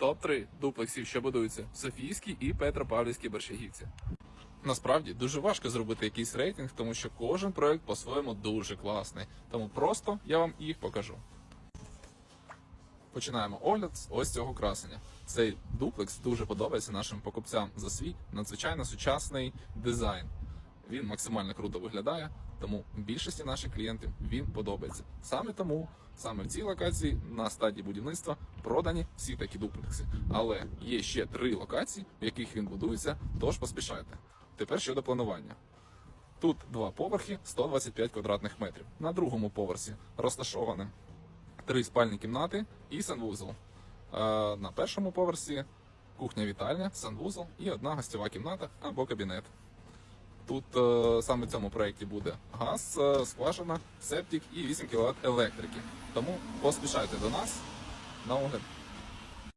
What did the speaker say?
топ-3 дуплексів, що будуються в Софійській і Петропавлівській Борщагівці. Насправді дуже важко зробити якийсь рейтинг, тому що кожен проект по-своєму дуже класний. Тому просто я вам їх покажу. Починаємо огляд з ось цього красення. Цей дуплекс дуже подобається нашим покупцям за свій надзвичайно сучасний дизайн. Він максимально круто виглядає, тому більшості наших клієнтів він подобається. Саме тому, саме в цій локації на стадії будівництва продані всі такі дуплекси. Але є ще три локації, в яких він будується, тож поспішайте. Тепер щодо планування. Тут два поверхи, 125 квадратних метрів. На другому поверсі розташоване три спальні кімнати і санвузол. На першому поверсі кухня-вітальня, санвузол і одна гостьова кімната або кабінет. Тут е, саме в цьому проєкті буде газ, е, скважина, септик і 8 кВт електрики. Тому поспішайте до нас на огляд.